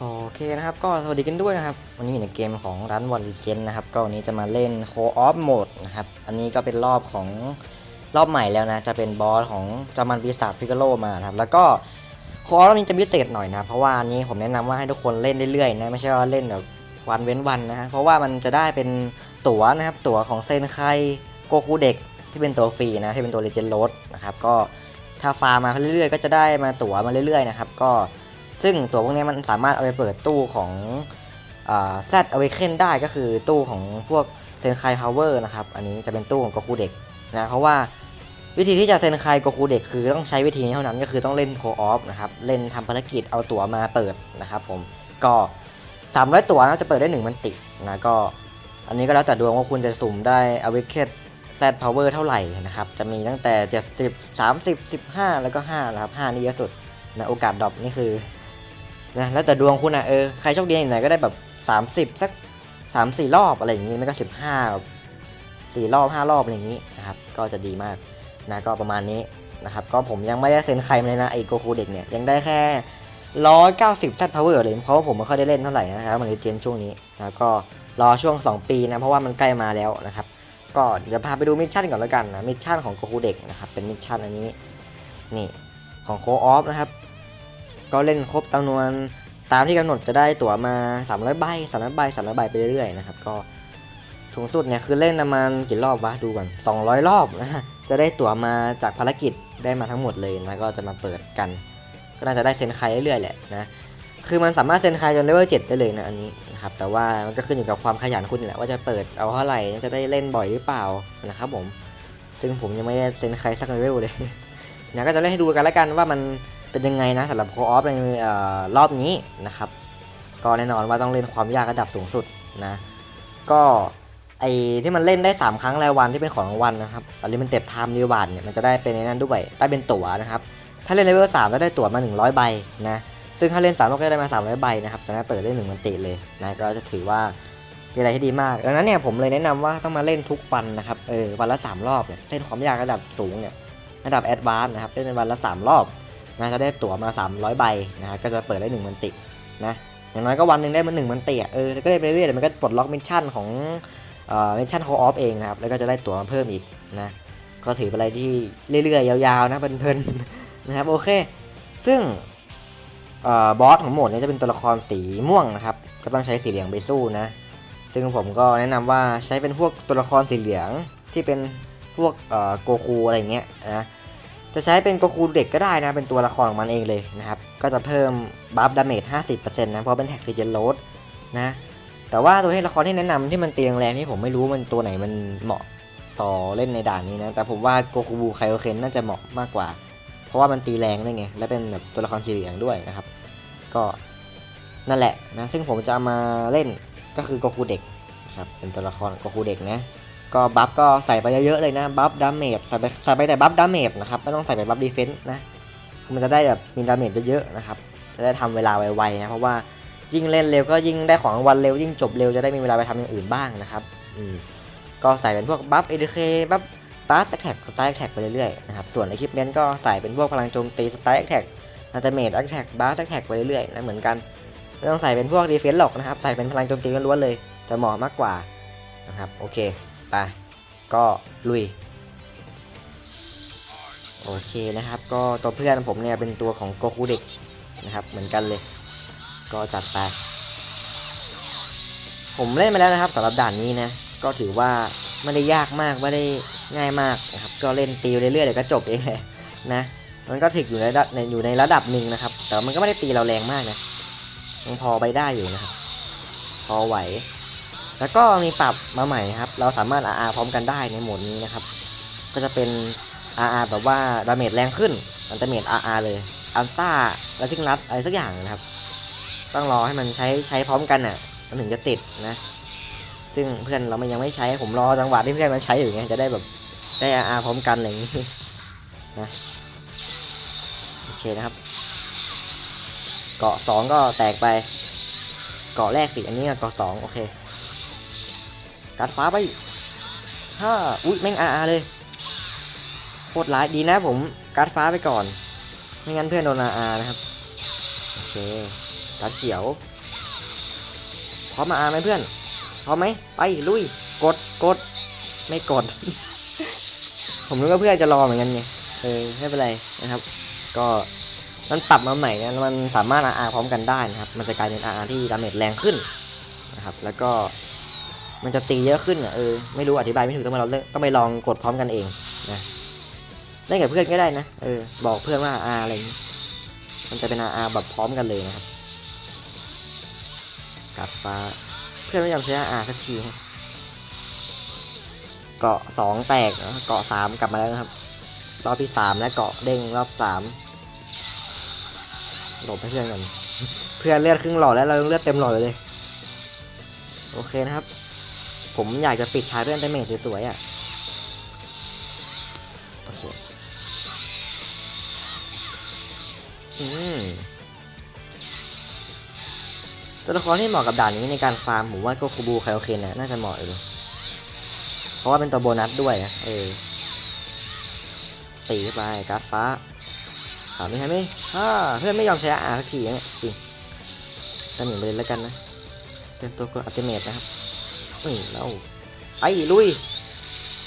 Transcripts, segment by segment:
โอเคนะครับก็สวัสดีกันด้วยนะครับ วันนี้อยู่ในเกมของร้านวอลลิเจนนะครับ ก็วันนี้จะมาเล่นโคออฟโหมดนะครับ อันนี้ก็เป็นรอบของรอบใหม่แล้วนะ จะเป็นบอสของจามันปีศาจพิกาโลมาครับ แล้วก็โคออฟรอบนี้จะพิเศษหน่อยนะ เพราะว่านี้ผมแนะนำว่าให้ทุกคนเล่นเรื่อยๆนะไม่ใช่ว่าเล่นแบบวันเว้นวันนะเพราะว่ามันจะได้เป็นตั๋วนะครับ ตั๋วของเซนไคโกคูเด็กที่เป็นตัวฟรีนะที่เป็นตัวเลเจนด์โรดนะครับก็ถ้าฟาร์มมาเรื่อยๆ ก็จะได้มาตั๋วมาเรื่อยๆนะครับก็ ซึ่งตัวพวกนี้มันสามารถเอาไปเปิดตู้ของแซดเอาไว้เคนได้ก็คือตู้ของพวกเซนไคพาวเวอร์นะครับ อันนี้จะเป็นตู้ของโกคูเด็กนะ เพราะว่าวิธีที่จะเซนไคโกคูเด็กคือต้องใช้วิธีนี้เท่านั้นก็คือต้องเล่นโคออฟนะครับ เล่นทำภารกิจเอาตั๋วมาเปิดนะครับผม ก็300ตั๋วนะจะเปิดได้1มันตินะก็ อันนี้ก็แล้วแต่ดวงว่าคุณจะสุ่มได้อาไว้เคนแซดพาวเวอร์เท่าไหร่นะครับ จะมีตั้งแต่ 70 30 15 แล้วก็5นะครับ5นี่เยอะสุดนะโอกาสดรอปนี่คือ นะแล้วแต่ดวงคุณอะเออใครโชคดีอย่างไหนก็ได้แบบ 30 สัก 3 4 รอบอะไรอย่างงี้ไม่ก็ 15แบบสี่รอบ 5 รอบอะไรอย่างงี้นะครับก็จะดีมากนะก็ประมาณนี้นะครับก็ผมยังไม่ได้เซ็นใครเลยนะไอโกคูเด็กเนี่ยยังได้แค่190แซดพาวเวอร์เลยเพราะว่าผมไม่ค่อยได้เล่นเท่าไหร่นะครับมันเลยเจนช่วงนี้นะก็รอช่วง 2 ปีนะเพราะว่ามันใกล้มาแล้วนะครับก็เดี๋ยวพาไปดูมิชชั่นก่อนแล้วกันนะมิชชั่นของโกคูเด็กนะครับเป็นมิชชั่นอันนี้นี่ของโคออฟนะครับ ก็เล่นครบจำนวนตามที่กำหนดจะได้ตั๋วมา 300 ใบ300ใบ300ใบไปเรื่อยๆนะครับก็สูงสุดเนี่ยคือเล่นประมาณกี่รอบวะดูก่อน200 รอบนะฮะจะได้ตั๋วมาจากภารกิจได้มาทั้งหมดเลยนะก็จะมาเปิดกัน ก็น่าจะได้เซ็นใครเรื่อยๆแหละนะคือมันสามารถเซ็นใครจนเลเวล7ได้เลยนะอันนี้นะครับแต่ว่ามันก็ขึ้นอยู่กับความขยันคุณแหละว่าจะเปิดเอาเท่าไหร่จะได้เล่นบ่อยหรือเปล่านะครับผมซึ่งผมยังไม่ได้เซ็นใครสักเลเวลเลยนะก็จะเล่นให้ดูกันแล้วกันว่ามัน เป็นยังไงนะสำหรับโคออฟในออรอบนี้นะครับ ก็แน่นอนว่าต้องเล่นความยากระดับสูงสุดนะ ก็ไอที่มันเล่นได้ 3 ครั้งรายวันที่เป็นของรางวัลนะครับอลิมันเต็ดไทม์รีวาร์ดเนี่ยมันจะได้เป็นในนั้นด้วยได้เป็นตั๋วนะครับ ถ้าเล่นเลเวล3แล้วได้ตั๋วมา 100 ใบนะ ซึ่งถ้าเล่น3รอบก็ได้มา 300 ใบนะครับจะได้เปิดได้1มันติเลยนะก็จะถือว่าเป็นอะไรที่ดีมาก ดังนั้นเนี่ยผมเลยแนะนำว่าต้องมาเล่นทุกวันนะครับเออวันละ 3 รอบเนี่ยเล่นความยากระดับสูงเนี่ยระดับแอดวานซ์นะครับเล่นวันละ 3 รอบ นะจะได้ตั๋วมา 300 ใบนะฮะก็จะเปิดได้1มันตินะอย่างน้อยก็วันหนึ่งได้มา1มันติอะเออแล้วก็ได้ไปเรื่อยๆมันก็ปลดล็อกมิชชั่นของเอ่อมิชชั่นโคออฟเองนะครับแล้วก็จะได้ตั๋วมาเพิ่มอีกนะก็ถือเป็นอะไรที่เรื่อยๆยาวๆนะเพลินๆนะครับโอเค ซึ่งเอ่อบอสของโหมดนี้จะเป็นตัวละครสีม่วงนะครับ ก็ต้องใช้สีเหลืองไปสู้นะ ซึ่งผมก็แนะนำว่าใช้เป็นพวกตัวละครสีเหลืองที่เป็นพวกเอ่อโกคูอะไรเงี้ยนะ จะใช้เป็นโกคูเด็กก็ได้นะเป็นตัวละครของมันเองเลยนะครับก็จะเพิ่มบัฟดาเมจ50%นะเพราะเป็นแท็กรีเจนโรดนะแต่ว่าตัวที่ละครที่แนะนำที่มันเตียงแรงที่ผมไม่รู้มันตัวไหนมันเหมาะต่อเล่นในด่านนี้นะแต่ผมว่าโกคูบูไคโอเคนน่าจะเหมาะมากกว่า เพราะว่ามันตีแรงด้วยไงและเป็นแบบตัวละครสีเหลืองด้วยนะครับ ก็นั่นแหละนะซึ่งผมจะมาเล่นก็คือโกคูเด็กนะครับเป็นตัวละครโกคูเด็กนะ ก็บัฟก็ใส่ไปเยอะๆเลยนะบัฟดาเมจใส่ไปใส่ไปแต่บัฟดาเมจนะครับไม่ต้องใส่ไปบัฟดีเฟนส์นะคือมันจะได้แบบมีดาเมจเยอะๆนะครับจะได้ทำเวลาไวๆนะเพราะว่ายิ่งเล่นเร็วก็ยิ่งได้ของวัลเร็วยิ่งจบเร็วจะได้มีเวลาไปทำอย่างอื่นบ้างนะครับอืมก็ใส่เป็นพวกบัฟเอเดเคบัฟบาสแท็กสไตล์แท็กไปเรื่อยๆนะครับส่วนในคลิปเน้นก็ใส่เป็นพวกพลังโจมตีสไตล์แท็กอัลติเมทแท็กบาสแท็กไปเรื่อยๆนะเหมือนกันไม่ต้องใส่เป็นพวกดีเฟนส์หรอกนะครับใส่เป็นพลังโจมตีล้วนๆเลย จะเหมาะมากกว่านะครับโอเค ไป ก็ลุย โอเคนะครับ ก็ตัวเพื่อนผมเนี่ยเป็นตัวของโกคูเด็กนะครับ เหมือนกันเลย ก็จัดไป ผมเล่นมาแล้วนะครับสำหรับด่านนี้นะ ก็ถือว่าไม่ได้ยากมากไม่ได้ง่ายมากนะครับ ก็เล่นตีเรื่อยๆเดี๋ยวก็จบเองเลยนะ มันก็ถึกอยู่ในระดับอยู่ในระดับหนึ่งนะครับ แต่มันก็ไม่ได้ตีเราแรงมากนะยังพอไปได้อยู่นะครับ พอไหว แล้วก็มีปรับมาใหม่ครับ เราสามารถ RR พร้อมกันได้ในโหมดนี้นะครับ ก็จะเป็น RR แบบว่าดาเมจแรงขึ้น อันเตเมจ RR เลย อัลต้าและซิงลัดอะไรสักอย่างนะครับ ต้องรอให้มันใช้ใช้พร้อมกันอะ มันถึงจะติดนะ ซึ่งเพื่อนเรามันยังไม่ใช้ ผมรอจังหวะที่เพื่อนมันใช้อยู่ไง จะได้แบบได้ RR พร้อมกันอะไรอย่างงี้นะ โอเคนะครับ เกาะสองก็แตกไป เกาะแรกสิ อันนี้เกาะสองโอเค การฟ้าไปห้าอุ้ยแม่งอาอาเลยโคตรร้ายดีนะผมการฟ้าไปก่อน ไม่งั้นเพื่อนโดนอาอานะครับโอเคการเขียวพร้อมมาอาไหมเพื่อนพร้อมไหมไปลุยกดกดไม่กด ผมนึกว่าเพื่อนจะรอเหมือนกันไงเออไม่เป็นไรนะครับ ก็มันปรับมาใหม่นะมันสามารถอาร์พร้อมกันได้นะครับ มันจะกลายเป็นอาร์ที่ดาเมจแรงขึ้นนะครับ แล้วก็ มันจะตีเยอะขึ้นอะเออไม่รู้อธิบายไม่ถูกต้องมาเราต้องไปลองกดพร้อมกันเองนะเล่นกับเพื่อนก็ได้นะเออบอกเพื่อนว่าอาอะไรนี้มันจะเป็นอาแบบพร้อมกันเลยนะครับกัดฟ้าเพื่อนไม่ยอมใช้อาสักทีเกาะสองแตกเกาะสามกลับมาแล้วนะครับรอบที่สามและเกาะเด้งรอบสามหลบให้เพื่อนกันเพื่อนเลือดครึ่งหลอดแล้วเราเลือดเต็มหลอดเลย โอเคนะครับ ผมอยากจะปิดชาร์จเลื่อนไดเมจสวยๆอะ โอเค อืมตัวละครที่เหมาะกับด่านนี้ในการฟาร์มผมว่าก็คูบูไคโอเคนน่ะน่าจะเหมาะอยู่เพราะว่าเป็นตัวโบนัสด้วยนะเออตีไปการ์ดฟ้าขาวไม่ใช่ไหมฮ่าเพื่อนไม่ยอมใช้อาสักทีเนี่ยจริงตั้งหนึ่งไปเลยแล้วกันนะเป็นตัวกดอัลติเมทนะครับ นี่เราไอ้ลุย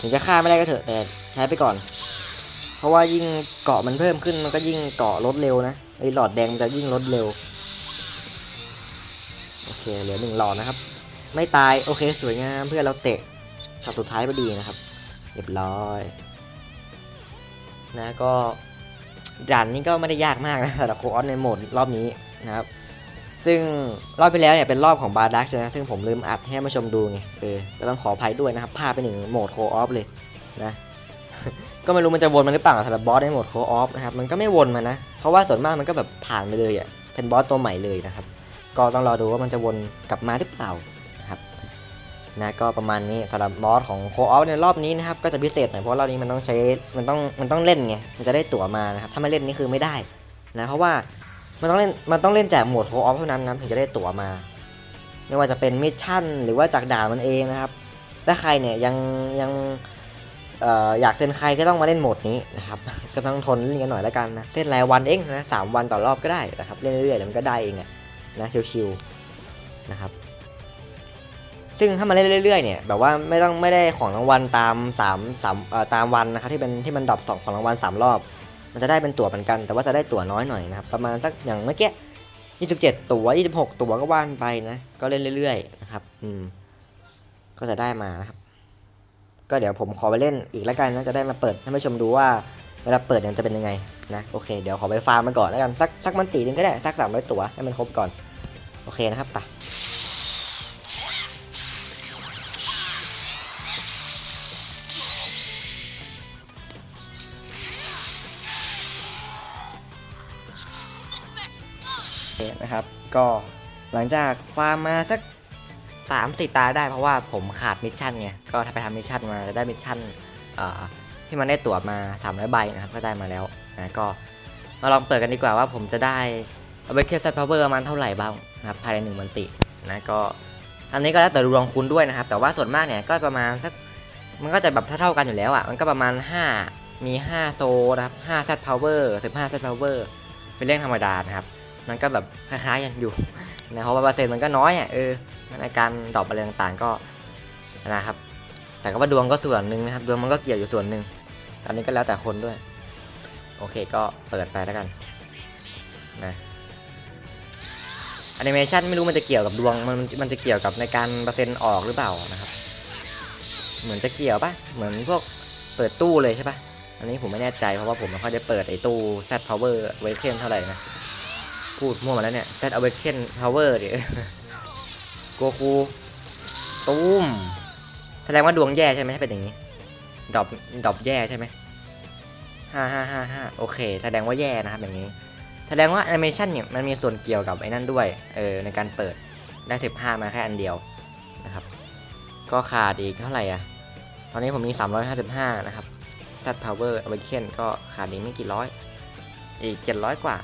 ถึงจะฆ่าไม่ได้ก็เถอะแต่ใช้ไปก่อน เพราะว่ายิ่งเกาะมันเพิ่มขึ้นมันก็ยิ่งเกาะลดเร็วนะไอ้หลอดแดงมันจะยิ่งลดเร็วโอเคเหลือหนึ่งหลอดนะครับ ไม่ตายโอเคสวยงามเพื่อนเราเตะช็อตสุดท้ายพอดีนะครับเรียบร้อย นะก็ด่านนี้ก็ไม่ได้ยากมากนะสำหรับโคออสในโหมดรอบนี้นะครับ ซึ่งรอบไปแล้วเนี่ยเป็นรอบของบาร์ดักใช่ไหมซึ่งผมลืมอัดให้มาชมดูไงเออก็ต้องขออภัยด้วยนะครับพลาดไปหนึ่งโหมดโคออฟเลยนะ ก็ไม่รู้มันจะวนมันหรือเปล่าสำหรับบอสในโหมดโคออฟนะครับมันก็ไม่วนมานะ เพราะว่าส่วนมากมันก็แบบผ่านไปเลยอะเป็นบอสตัวใหม่เลยนะครับ ก็ต้องรอดูว่ามันจะวนกลับมาหรือเปล่านะครับนะก็ประมาณนี้สำหรับบอสของโคออฟในรอบนี้นะครับก็จะพิเศษหน่อยเพราะรอบนี้มันต้องใช้มันต้องมันต้องเล่นไงมันจะได้ตั๋วมานะครับถ้าไม่เล่นนี่คือไม่ได้นะเพราะว่า มันต้องเล่นมันต้องเล่นจากโหมดโคออฟเท่านั้นนะถึงจะได้ตั๋วมา ไม่ว่าจะเป็นมิชชั่นหรือว่าจากด่ามันเองนะครับถ้าใครเนี่ยยังยังออยากเซ็นใครก็ต้องมาเล่นโหมดนี้นะครับ ก็ต้องทนเล่นกันหน่อยแล้วกันนะเล่นรายวันเองนะสามวันต่อรอบก็ได้นะครับเล่นเรื่อยๆเดี๋ยวมันก็ได้เองอะนะชิวๆนะครับ ซึ่งถ้ามาเล่นเรื่อยๆเนี่ยแบบว่าไม่ต้องไม่ได้ของรางวัลตาม3ามสามเอ่อตามวันนะครับที่เป็นที่มันดรอปสองของรางวัล3รอบ มันจะได้เป็นตั๋วเหมือนกัน แต่ว่าจะได้ตั๋วน้อยหน่อยนะครับประมาณสักอย่างเมื่อกี้27 ตั๋ว26 ตั๋วก็ว่านไปนะ ก็เล่นเรื่อยๆนะครับ อืม ก็จะได้มานะครับ ก็เดี๋ยวผมขอไปเล่นอีกแล้วกันนะ จะได้มาเปิดให้ผู้ชมดูว่าเวลาเปิดเนี่ยมันจะเป็นยังไงนะ โอเค เดี๋ยวขอไปฟาร์มมาก่อนแล้วกัน สักสักมันตีหนึงก็ได้ สัก300ตั๋วให้มันครบก่อน โอเคนะครับ ไป นะครับ ก็หลังจากฟาร์มมาสักสามสี่ตาได้เพราะว่าผมขาดมิชชั่นไงก็ถ้าไปทำมิชชั่นมาจะได้มิชชั่นที่มันได้ตั๋วมา300ใบนะครับก็ได้มาแล้วนะก็มาลองเปิดกันดีกว่าว่าผมจะได้เอาไปเคสพาวเวอร์ประมาณเท่าไหร่บ้างนะครับภายในหนึ่งมันตินะก็อันนี้ก็แล้วแต่ดวงคุณด้วยนะครับ แต่ว่าส่วนมากเนี่ยก็ประมาณสักมันก็จะแบบเท่าๆกันอยู่แล้วอะมันก็ประมาณ 5 มี 5 โซนะครับ5 set power 15 set power เป็นเรื่องธรรมดานะครับ มันก็แบบคล้ายๆกันอยู่นะเพราะว่าเปอร์เซ็นต์มันก็น้อยอะเออในการดรอปอะไรต่างๆก็นะครับ แต่ก็ว่าดวงก็ส่วนหนึ่งนะครับดวงมันก็เกี่ยวอยู่ส่วนหนึ่งอันนี้ก็แล้วแต่คนด้วย โอเคก็เปิดไปแล้วกันนะแอนิเมชันไม่รู้มันจะเกี่ยวกับดวงมันมันจะเกี่ยวกับในการเปอร์เซ็นต์ออกหรือเปล่านะครับ เหมือนจะเกี่ยวปะเหมือนพวกเปิดตู้เลยใช่ปะอันนี้ผมไม่แน่ใจเพราะว่าผมไม่ค่อยได้เปิดไอ้ตู้ Z Power ไว้เข้มเท่าไหร่นะ พูดมั่วมาแล้วเนี่ย Set Awaken Power เดี๋ยวโกคูตูมแสดงว่าดวงแย่ใช่ไหมถ้าเป็นอย่างนี้ดรอปดรอปแย่ใช่ไหมห้าห้าห้าห้าโอเค แสดงว่าแย่นะครับอย่างนี้ แสดงว่าแอนิเมชันเนี่ยมันมีส่วนเกี่ยวกับไอ้นั่นด้วยเออในการเปิดได้15มาแค่อันเดียวนะครับ ก็ขาดอีกเท่าไหร่อะ ตอนนี้ผมมี 355 นะครับ Set Power Awaken ก็ขาดอีกไม่กี่ร้อย อีก 700 กว่า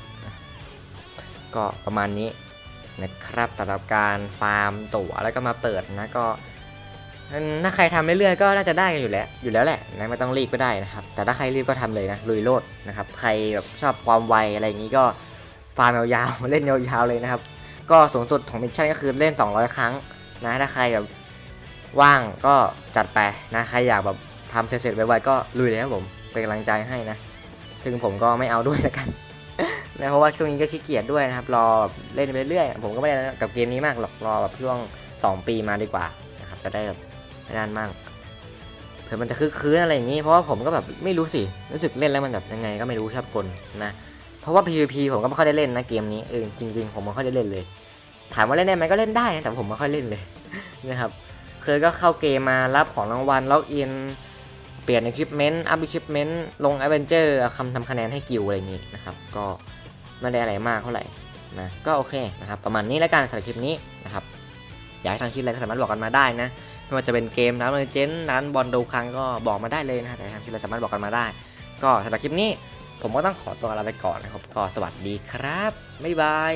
ก็ประมาณนี้นะครับสำหรับการฟาร์มตั๋วแล้วก็มาเปิดนะก็ถ้าใครทำเรื่อยๆก็น่าจะได้กันอยู่แล้วอยู่แล้วแหละนะไม่ต้องรีบก็ได้นะครับ แต่ถ้าใครรีบก็ทำเลยนะลุยโลดนะครับ ใครแบบชอบความไวอะไรอย่างนี้ก็ฟาร์มยาวๆเล่นยาวๆเลยนะครับ ก็สูงสุดของมิชชั่นก็คือเล่น 200 ครั้งนะถ้าใครแบบว่างก็จัดไปนะใครอยากแบบทำเสร็จๆไวๆก็ลุยเลยครับผมเป็นกำลังใจให้นะ ซึ่งผมก็ไม่เอาด้วยแล้วกัน นะเพราะว่าช่วงนี้ก็ขี้เกียจด้วยนะครับ รอเล่นไปเรื่อยๆผมก็ไม่ได้กับเกมนี้มากหรอกรอแบบช่วง 2 ปีมาดีกว่านะครับจะได้แบบไม่นานมากเผื่อมันจะคึกคืนอะไรอย่างนี้ เพราะว่าผมก็แบบไม่รู้สิรู้สึกเล่นแล้วมันแบบยังไงก็ไม่รู้ชอบกลนะเพราะว่า PVP ผมก็ไม่ค่อยได้เล่นนะเกมนี้เออจริง ๆ ผมไม่ค่อยได้เล่นเลย ถามว่าเล่นได้ไหมก็เล่นได้นะแต่ผมไม่ค่อยเล่นเลยนะครับเคยก็เข้าเกมมารับของรางวัลล็อกอินเปลี่ยนอุปกรณ์อัพอุปกรณ์ลง a อเวนเจอร์คำทำคะแนนให้กิลอะไรอย่างนี้นะครับ ก็ ไม่ได้อะไรมากเท่าไหร่นะก็โอเคนะครับประมาณนี้แล้วกันสำหรับคลิปนี้นะครับอยากให้ทำคลิปอะไรก็สามารถบอกกันมาได้นะไม่ว่าจะเป็นเกมร้านเลเจนร้านบอลดูครั้งก็บอกมาได้เลยนะครับอยากให้ทำคลิปอะไรสามารถบอกกันมาได้ ก็สำหรับคลิปนี้ ผมก็ต้องขอตัวลาไปก่อนนะครับก็สวัสดีครับบ๊ายบาย